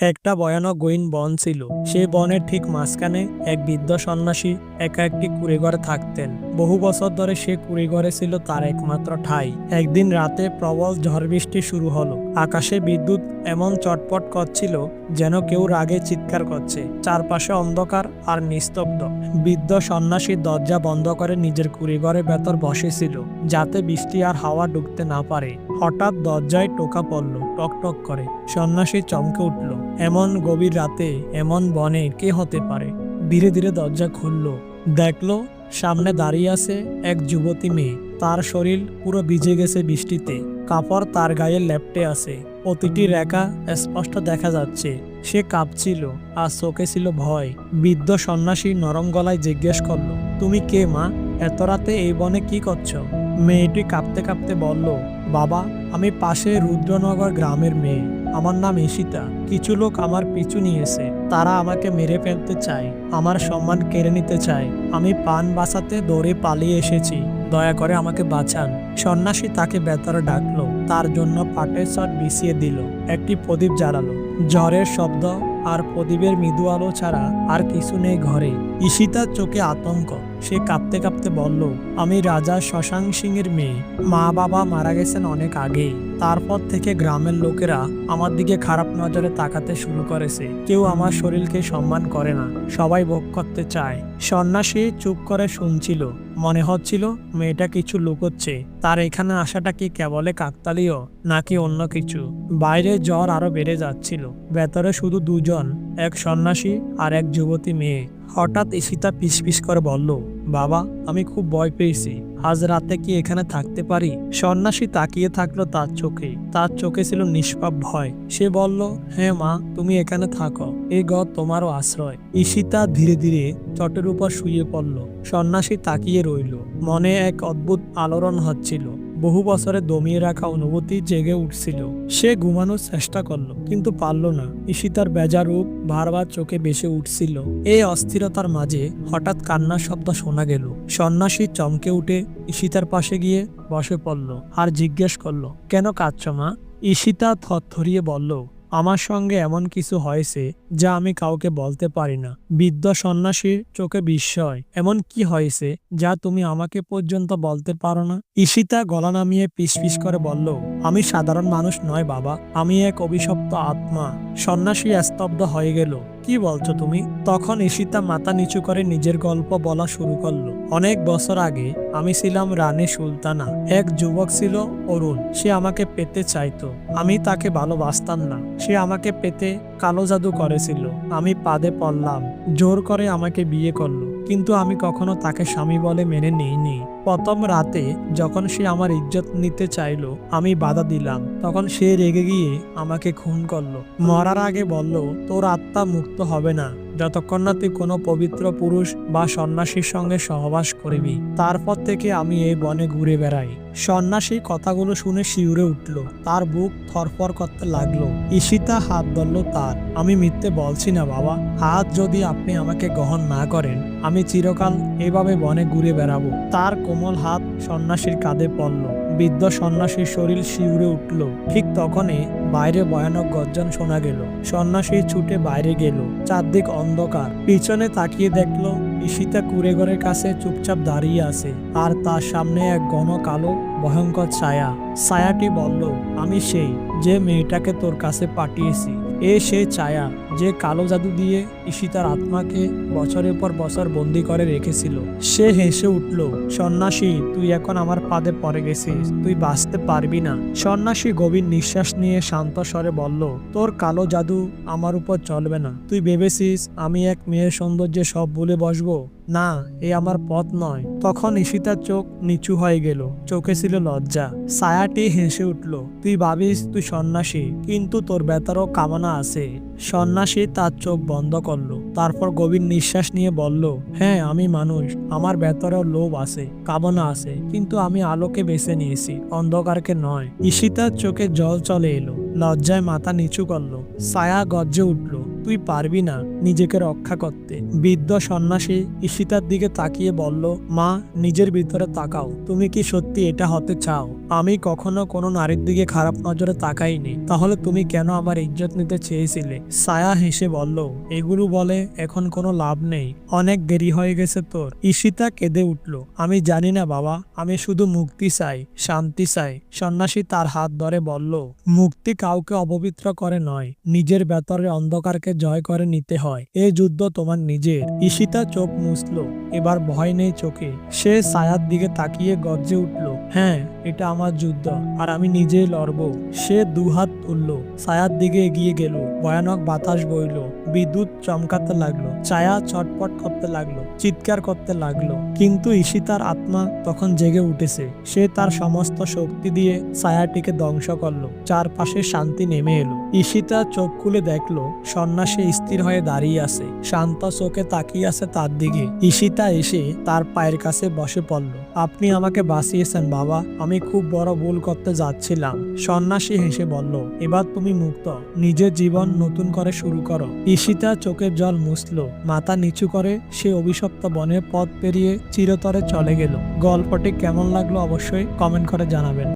একটা ভয়ানক গহীন বন ছিল। সে বনের ঠিক মাঝখানে এক বৃদ্ধ সন্ন্যাসী একা একটি কুড়েঘরে থাকতেন। বহু বছর ধরে সে কুড়েঘরে ছিল তার একমাত্র ঠাই। একদিন রাতে প্রবল ঝড় বৃষ্টি শুরু হলো। আকাশে বিদ্যুৎ এমন চটপট করছিল যেন কেউ রাগে চিৎকার করছে। চারপাশে অন্ধকার আর নিস্তব্ধ। বৃদ্ধ সন্ন্যাসী দরজা বন্ধ করে নিজের কুড়িঘরের ভেতর বসেছিল, যাতে বৃষ্টি আর হাওয়া ঢুকতে না পারে। হঠাৎ দরজায় টোকা পড়ল, টক টক করে। সন্ন্যাসী চমকে উঠল, এমন গভীর রাতে, এমন বনে কে হতে পারে? ধীরে ধীরে দরজা খুলল। দেখল, সামনে দাঁড়িয়ে আছে এক যুবতী মেয়ে। তার শরীর পুরো ভিজে গেছে বৃষ্টিতে। কাপড় তার গায়ে লেপটে আছে। প্রতিটি রেখা স্পষ্ট দেখা যাচ্ছে। সে কাঁপছিল, আর চোখে ছিল ভয়। বৃদ্ধ সন্ন্যাসী নরম গলায় জিজ্ঞেস করল, তুমি কে মা? এত রাতে এই বনে কি করছ? মেয়েটি কাঁপতে কাঁপতে বলল, বাবা আমি পাশে রুদ্রনগর গ্রামের মেয়ে। আমার নাম ঈশিতা। কিছু লোক আমার পিছু নিয়েছে তারা আমাকে মেরে ফেলতে চায়, আমার সম্মান কেড়ে নিতে চায়। আমি পান বাঁচাতে দৌড়ে পালিয়ে এসেছি। দয়া করে আমাকে বাঁচান। সন্ন্যাসী তাকে বেতারে ডাকলো। তার জন্য পাটের শট বিছিয়ে দিল। একটি প্রদীপ জ্বালালো। ঝড়ের শব্দ আর প্রদীপের মৃদু আলো ছাড়া আর কিছু নেই ঘরে। ঈশিতার চোখে আতঙ্ক। সে কাঁপতে কাঁপতে বলল, আমি রাজা শশাঙ্ক সিং এর মেয়ে। মা বাবা মারা গেছেন অনেক আগে। তারপর থেকে গ্রামের লোকেরা আমার দিকে খারাপ নজরে তাকাতে শুরু করেছে। কেউ আমার শরীরকে সম্মান করে না। সবাই ভোগ করতে চায়। সন্ন্যাসী চুপ করে শুনছিল। মনে হচ্ছিল, মেয়েটা কিছু লুকোচ্ছে। তার এখানে আসাটা কি কেবলে কাকতালীয়, নাকি অন্য কিছু? বাইরে জ্বর আরও বেড়ে যাচ্ছিল। ভেতরে শুধু দুজন, এক সন্ন্যাসী আর এক যুবতী মেয়ে। হঠাৎ ঈশিতা পিস করে বলল, বাবা, আমি খুব ভয় পেয়েছি। আজ রাতে কি এখানে থাকতে পারি? সন্ন্যাসী তাকিয়ে থাকল তার চোখে। তার চোখে ছিল নিষ্পাপ ভয়। সে বলল হ্যাঁ মা, তুমি এখানে থাকো। এই ঘর তোমারও আশ্রয়। ঈশিতা ধীরে ধীরে চটের উপর শুয়ে পড়ল। সন্ন্যাসী তাকিয়ে রইল। মনে এক অদ্ভুত আলোড়ন হচ্ছিল। বহু বছরে দমিয়ে রাখা অনুভূতি জেগে উঠছিল। সে ঘুমানোর চেষ্টা করল, কিন্তু পারল না। ঈশিতার বেজা রূপ বারবার চোখে বেসে উঠছিল। এই অস্থিরতার মাঝে হঠাৎ কান্নার শব্দ শোনা গেল। সন্ন্যাসী চমকে উঠে ঈশিতার পাশে গিয়ে বসে পড়ল আর জিজ্ঞেস করল, কেন কাঁদছ মা? ঈশিতা থরথরিয়ে বলল আমার সঙ্গে এমন কিছু হয়েছে যা আমি কাউকে বলতে পারি না। বৃদ্ধ সন্ন্যাসীর চোখে বিস্ময়। এমন কি হয়েছে যা তুমি আমাকে পর্যন্ত বলতে পারো না? ঈশিতা গলা নামিয়ে পিস করে বলল, আমি সাধারণ মানুষ নয় বাবা। আমি এক অভিশপ্ত আত্মা। সন্ন্যাসী স্তব্ধ হয়ে গেল। কি বলছো তুমি? তখন ঈশিতা মাথা নিচু করে নিজের গল্প বলা শুরু করল। অনেক বছর আগে আমি ছিলাম রানী সুলতানা। এক যুবক ছিল অরুণ। সে আমাকে পেতে চাইতো। আমি তাকে ভালোবাসতাম না। সে আমাকে পেতে কালো জাদু করেছিল। আমি পাদে পড়লাম। জোর করে আমাকে বিয়ে করল। কিন্তু আমি কখনো তাকে স্বামী বলে মেনে নিইনি। প্রথম রাতে যখন সে আমার ইজ্জত নিতে চাইল, আমি বাধা দিলাম। তখন সে রেগে গিয়ে আমাকে খুন করল। মরার আগে বলল, তোর আত্মা মুক্ত হবে না। যতক্ষণ না তুই কোনো পবিত্র পুরুষ বা সন্ন্যাসীর সঙ্গে সহবাস করবি, তারপর থেকে আমি এই বনে ঘুরে বেড়াই। সন্ন্যাসী কথাগুলো শুনে শিউরে উঠল। তার বুক থরফর করতে লাগল। ঈশিতা হাত ধরল তার। আমি মিথ্যে বলছি না বাবা। হাত যদি আপনি আমাকে গ্রহণ না করেন, আমি চিরকাল এভাবে বনে ঘুরে বেড়াবো। তার কোমল হাত সন্ন্যাসীর কাঁধে পড়ল। বৃদ্ধ সন্ন্যাসীর শরীর শিউরে উঠল। ঠিক তখনই বাইরে ভয়ানক গর্জন শোনা গেল। সন্ন্যাসী ছুটে বাইরে গেল। চারদিক অন্ধকার। পিছনে তাকিয়ে দেখল, ঈশিতা কুড়েঘরের কাছে চুপচাপ দাঁড়িয়ে আছে। আর তার সামনে এক ঘন কালো, ভয়ঙ্কর ছায়া। ছায়াটি বলল, আমি সেই, যে মেয়েটাকে তোর কাছে পাঠিয়েছি। এ সে ছায়া। যে কালো জাদু দিয়ে ঈশিতার আত্মাকে বছরের পর বছর বন্দি করে রেখেছিল। সে হেসে উঠল, সন্ন্যাসী, তুই এখন আমার পাদে পড়ে গেছিস, তুই বাঁচতে পারবি না। সন্ন্যাসী গভীর নিঃশ্বাস নিয়ে শান্ত স্বরে বলল, তোর কালো জাদু আমার উপর চলবে না। তুই ভেবেছিস আমি এক মেয়ের সৌন্দর্যে সব ভুলে বসবো? না, এ আমার পথ নয়। তখন ঈশিতার চোখ নিচু হয়ে গেল, চোখে ছিল লজ্জা। ছায়াটি হেসে উঠল, তুই ভাবিস তুই সন্ন্যাসী, কিন্তু তোর বেতারও কামনা আছে। সন্ন্যাসী তার চোখ বন্ধ করল, তারপর গভীর নিঃশ্বাস নিয়ে বলল হ্যাঁ আমি মানুষ, আমার ভেতরেও লোভ আছে, কামনা আছে, কিন্তু আমি আলোকে বেছে নিয়েছি, অন্ধকারকে নয়। ঈশিতার চোখে জল চলে এলো, লজ্জায় মাথা নিচু করল, ছায়া গজ্জে উঠল। তুই পারবি না নিজেকে রক্ষা করতে। বৃদ্ধ সন্ন্যাসী ঈশিতার দিকে তাকিয়ে বলল, মা, নিজের ভিতরে তাকাও। তুমি কি সত্যি এটা হতে চাও? আমি কখনো কোনো নারীর দিকে খারাপ নজরে তাকাইনি। তাহলে তুমি কেন আমার ইজ্জত নিতে চেয়েছিলে? ছায়া হেসে বলল এগুলো বলে এখন কোনো লাভ নেই। অনেক দেরি হয়ে গেছে তোর। ঈশিতা কেঁদে উঠল, আমি জানি না বাবা, আমি শুধু মুক্তি চাই, শান্তি চাই। সন্ন্যাসী তার হাত ধরে বলল, মুক্তি কাউকে অপবিত্র করে নয়। নিজের ভেতরে অন্ধকারকে জয় করে নিতে হয়। এই যুদ্ধ তোমার নিজের। ঈশিতা চোখ মুছল। এবার ভয় নেই চোখে। সে ছায়ার দিকে তাকিয়ে গর্জে উঠল হ্যাঁ এটা আমার যুদ্ধ, আর আমি নিজেই লড়ব। সে দুহাত তুলল, ছায়ার দিকে এগিয়ে গেল। ভয়ানক বাতাস বইল, বিদ্যুৎ চমকাতে লাগল, ছায়া ছটপট করতে লাগল, চিৎকার করতে লাগল। কিন্তু ঈশিতার আত্মা তখন জেগে উঠেছে। সে তার সমস্ত শক্তি দিয়ে ছায়াটিকে ধ্বংস করল। চারপাশে শান্তি নেমে এলো। ঈশিতা চোখ খুলে দেখল, সন্ন্যাসী স্থির হয়ে দাঁড়িয়ে আছে, শান্ত চোখে তাকিয়ে আছে তার দিকে। ঈশিতা এসে তার পায়ের কাছে বসে পড়ল, আপনি আমাকে বাঁচিয়েছেন বাবা, আমি খুব বড় ভুল করতে যাচ্ছিলাম। সন্ন্যাসী হেসে বলল, এবার তুমি মুক্ত নিজের জীবন নতুন করে শুরু করো। ঈশিতা চোখের জল মুছল, মাথা নিচু করে সে অভিশপ্ত বনের পথ পেরিয়ে চিরতরে চলে গেল। গল্পটি কেমন লাগল অবশ্যই কমেন্ট করে জানাবেন।